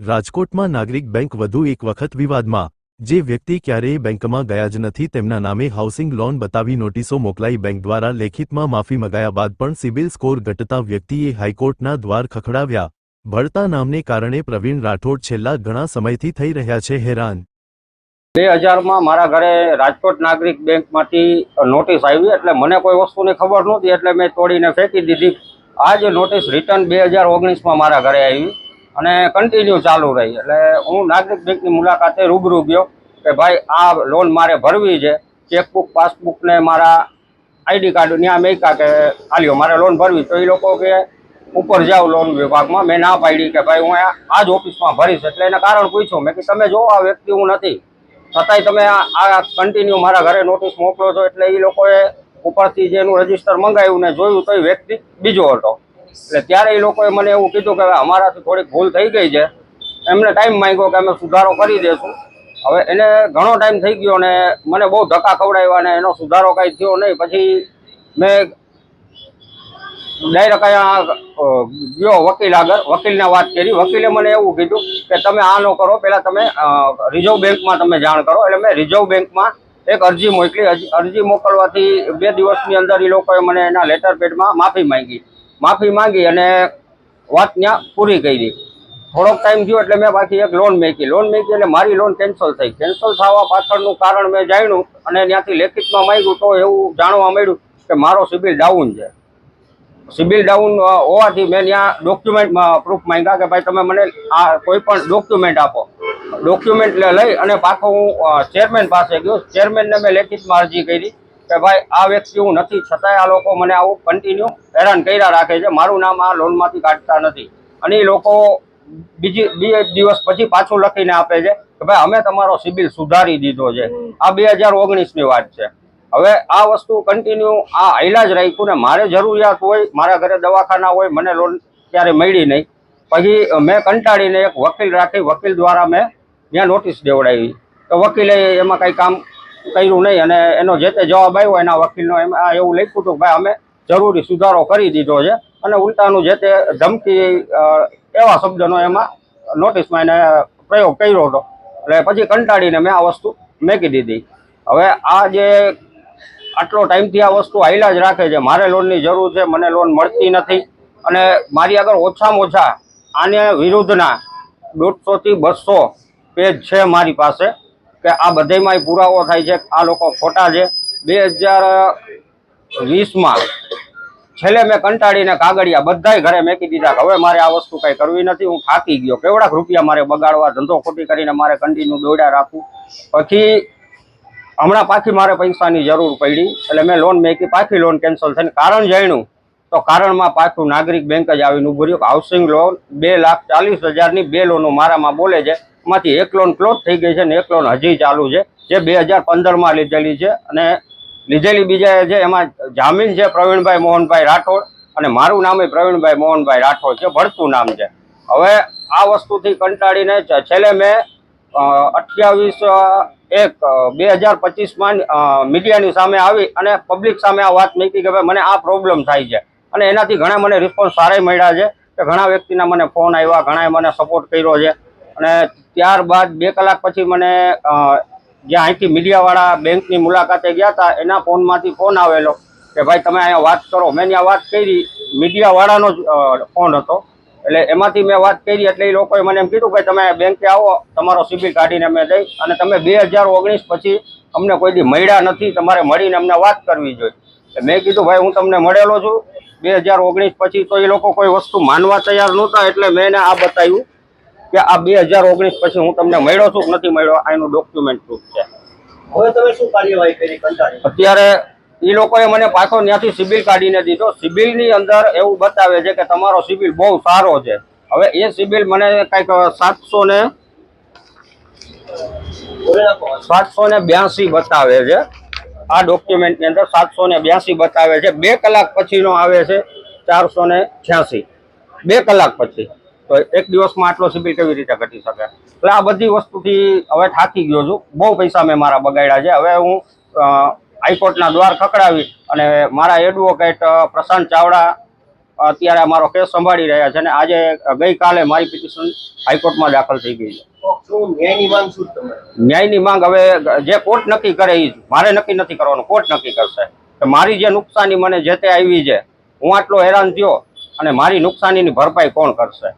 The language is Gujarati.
રાજકોટમાં નાગરિક બેંક વધુ એક વખત વિવાદમાં. જે વ્યક્તિ ક્યારેય બેંકમાં ગયા જ નથી તેમના નામે હાઉસિંગ લોન બતાવી નોટિસો મોકલાઈ બેંક દ્વારા લેખિતમાં માફી મગાયા બાદ પણ સિબિલ સ્કોર ઘટતા વ્યક્તિએ હાઈકોર્ટના દ્વાર ખખડાવ્યા. ભળતા નામને કારણે પ્રવીણ રાઠોડ છેલ્લા ઘણા સમયથી થઈ રહ્યા છે હેરાન. બે હજારમાં મારા ઘરે રાજકોટ નાગરિક બેંકમાંથી નોટિસ આવી એટલે મને કોઈ વસ્તુની ખબર નહોતી એટલે મેં તોડીને ફેંકી દીધી. આ જે નોટિસ રિટર્ન બે હજાર ઓગણીસમાં મારા ઘરે આવી. અને કન્ટિન્યુ ચાલુ રહી. એટલે હું નાગરિક બેંકની મુલાકાતે રૂબરૂ ગયો કે ભાઈ, આ લોન મારે ભરવી છે. ચેકબુક પાસબુકને મારા આઈડી કાર્ડ ત્યાં મેક્યા કે આલ્યો મારે લોન ભરવી. તો એ લોકો કે, ઉપર જાઓ લોન વિભાગમાં. મેં ના પાડી કે ભાઈ, હું આ જ ઓફિસમાં ભરીશ. એટલે એને કારણ પૂછ્યું. મેં કે તમે જો આ વ્યક્તિ હું નથી. છતાંય તમે આ કન્ટિન્યુ મારા ઘરે નોટિસ મોકલો છો. એટલે એ લોકોએ ઉપરથી જે એનું રજિસ્ટર મંગાવ્યું ને જોયું, તો એ વ્યક્તિ બીજો હતો. એટલે ત્યારે એ લોકોએ મને એવું કીધું કે અમારાથી થોડીક ભૂલ થઈ ગઈ છે. એમને ટાઈમ માંગ્યો કે અમે સુધારો કરી દઈશું હવે એને ઘણો ટાઈમ થઈ ગયો ને મને બહુ ધક્કા ખવડાવ્યા ને એનો સુધારો કાંઈ થયો નહીં. પછી મેં ડાયરેક્ટ અહીંયા ગયો વકીલ આગળ. વકીલને વાત કરી. વકીલે મને એવું કીધું કે તમે આ ન કરો. પહેલાં તમે રિઝર્વ બેંકમાં તમે જાણ કરો. એટલે મેં રિઝર્વ બેંકમાં એક અરજી મોકલી. અરજી- મોકલવાથી બે દિવસની અંદર એ લોકોએ મને એના લેટર પેડમાં માફી માંગી. માફી માંગી અને વાત ત્યાં પૂરી કરી. થોડોક ટાઈમ થયો એટલે મેં પાછી એક લોન મેકી. લોન મેકી એટલે મારી લોન કેન્સલ થઈ. કેન્સલ થવા પાછળનું કારણ મેં જાણ્યું અને ત્યાંથી લેખિતમાં માંગ્યું તો એવું જાણવા મળ્યું કે મારો સિબિલ ડાઉન છે. સિબિલ ડાઉન હોવાથી મેં ત્યાં ડોક્યુમેન્ટમાં પ્રૂફ માંગ્યા કે ભાઈ તમે મને આ કોઈ પણ ડોક્યુમેન્ટ આપો. ડોક્યુમેન્ટ લઈ અને પાછો હું ચેરમેન પાસે ગયો. ચેરમેનને મેં લેખિતમાં અરજી કરી. કે ભાઈ આ વ્યક્તિ હું નથી. છતાંય આ લોકો મને આવું કન્ટિન્યુ હેરાન કર્યા રાખે છે. મારું નામ આ લોનમાંથી કાઢતા નથી. અને એ લોકો બીજી બે દિવસ પછી પાછું લખીને આપે છે કે ભાઈ અમે તમારો સિબિલ સુધારી દીધો છે. આ બે હજાર ઓગણીસની વાત છે. હવે આ વસ્તુ કન્ટિન્યુ આ હાઈલા જ રાખ્યું ને મારે જરૂરિયાત હોય મારા ઘરે દવાખાના હોય મને લોન ત્યારે મળી નહીં. પછી મેં કંટાળીને એક વકીલ રાખી વકીલ દ્વારા મેં ત્યાં નોટિસ દેવડાવી. તો વકીલે એમાં કંઈ કામ કર્યું નહીં અને એનો જે તે જવાબ આવ્યો એના વકીલનો, એમાં એવું લખ્યું હતું ભાઈ અમે જરૂરી સુધારો કરી દીધો છે અને ઉલટાનું જે તે ધમકી એવા શબ્દનો એમાં નોટિસમાં એને પ્રયોગ કર્યો હતો. એટલે પછી કંટાળીને મેં આ વસ્તુ મેકી દીધી. હવે આ જે આટલો ટાઈમથી આ વસ્તુ હાઈલા જ રાખે છે, મારે લોનની જરૂર છે, મને લોન મળતી નથી અને મારી આગળ ઓછામાં ઓછા આને વિરુદ્ધના દોઢસોથી બસો પેજ છે મારી પાસે. કે આ બધેમાં પુરાવો થાય છે, આ લોકો ખોટા છે. બે હજાર વીસમાં છેલ્લે મેં કંટાળીને કાગળિયા બધાય ઘરે મેકી દીધા હવે મારે આ વસ્તુ કંઈ કરવી નથી, હું થાકી ગયો. કેવડાક રૂપિયા મારે બગાડવા, ધંધો ખોટી કરીને મારે કન્ટિન્યુ દોડ્યા રાખવું. પછી હમણાં પાછી મારે પૈસાની જરૂર પડી, એટલે મેં લોન મેકી, પાછી લોન કેન્સલ થઈને કારણ જાણ્યું. તો કારણમાં પાછું નાગરિક બેંક જ આવીને ઉભું રહ્યું હાઉસિંગ લોન બે લાખ ચાલીસ હજારની બે લોનો મારામાં બોલે છે. એમાંથી એક લોન ક્લોઝ થઈ ગઈ છે ને એક લોન હજી ચાલુ છે, જે બે હજાર પંદરમાં લીધેલી છે. અને લીધેલી બીજા છે એમાં જામીન છે પ્રવીણભાઈ મોહનભાઈ રાઠોડ અને મારું નામ એ પ્રવીણભાઈ મોહનભાઈ રાઠોડ છે ભળતું નામ છે. હવે આ વસ્તુથી કંટાળીને છેલ્લે મેં અઠ્યાવીસ એક બે હજાર પચીસમાં મીડિયાની સામે આવી અને પબ્લિક સામે આ વાત મૂકી કે ભાઈ મને આ પ્રોબ્લેમ થાય છે. અને એનાથી ઘણા મને રિસ્પોન્સ સારા મળ્યા છે કે ઘણા વ્યક્તિના મને ફોન આવ્યા, ઘણાએ મને સપોર્ટ કર્યો છે. અને ત્યારબાદ બે કલાક પછી મને જ્યાં અહીંથી મીડિયાવાળા બેંકની મુલાકાતે ગયા હતા, એના ફોનમાંથી ફોન આવેલો કે ભાઈ તમે અહીંયા વાત કરો. મેં ત્યાં વાત કરી, મીડિયાવાળાનો જ ફોન હતો. એટલે એમાંથી મેં વાત કરી એટલે એ લોકોએ મને એમ કીધું કે તમે બેંકે આવો, તમારો સિબિલ કાઢીને અમે દઈ અને તમે બે હજાર ઓગણીસ પછી અમને કોઈ દી મળ્યા નથી, તમારે મળીને અમને વાત કરવી જોઈએ. મેં કીધું, ભાઈ, હું તમને મળેલો છું. બે હજાર ઓગણીસ પછી તો એ લોકો કોઈ વસ્તુ માનવા તૈયાર નહોતા એટલે મેં એને આ બતાવ્યું કે આ બે હજાર ઓગણીસ પછી હું તમને મળ્યો છું નથી મળ્યો એનું ડોક્યુમેન્ટ પ્રૂફ છે. હવે તમે શું કાર્યવાહી કરી અત્યારે એ લોકોએ મને પાછો ત્યાંથી સિબિલ કાઢીને દીધો. સિબિલની અંદર એવું બતાવે છે કે તમારો સિબિલ બહુ સારો છે. હવે એ સિબિલ મને કંઈક સાતસો ને સાતસો ને બ્યાસી બતાવે છે. આ ડોક્યુમેન્ટની અંદર સાતસો ને બ્યાસી બતાવે છે. બે કલાક પછીનો આવે છે ચારસો ને છ્યાસી. બે કલાક પછી. તો એક દિવસમાં આટલો સિબિલ કેવી રીતે ઘટી શકે? એટલે આ બધી વસ્તુથી હવે થાકી ગયો છું. બહુ પૈસા મેં મારા બગાડ્યા છે. હવે હું હાઈકોર્ટના દ્વાર ખકડાવી અને મારા એડવોકેટ પ્રશાંત ચાવડા અત્યારે અમારો કેસ સંભાળી રહ્યા છે અને આજે ગઈકાલે મારી પિટિશન હાઈકોર્ટમાં દાખલ થઈ ગઈ છે. ન્યાયની માંગ હવે જે કોર્ટ નક્કી કરે એ મારે નક્કી નથી કરવાનું. કોર્ટ નક્કી કરશે. કે મારી જે નુકસાની મને જે તે આવી છે હું આટલો હેરાન થયો અને મારી નુકસાનીની ભરપાઈ કોણ કરશે?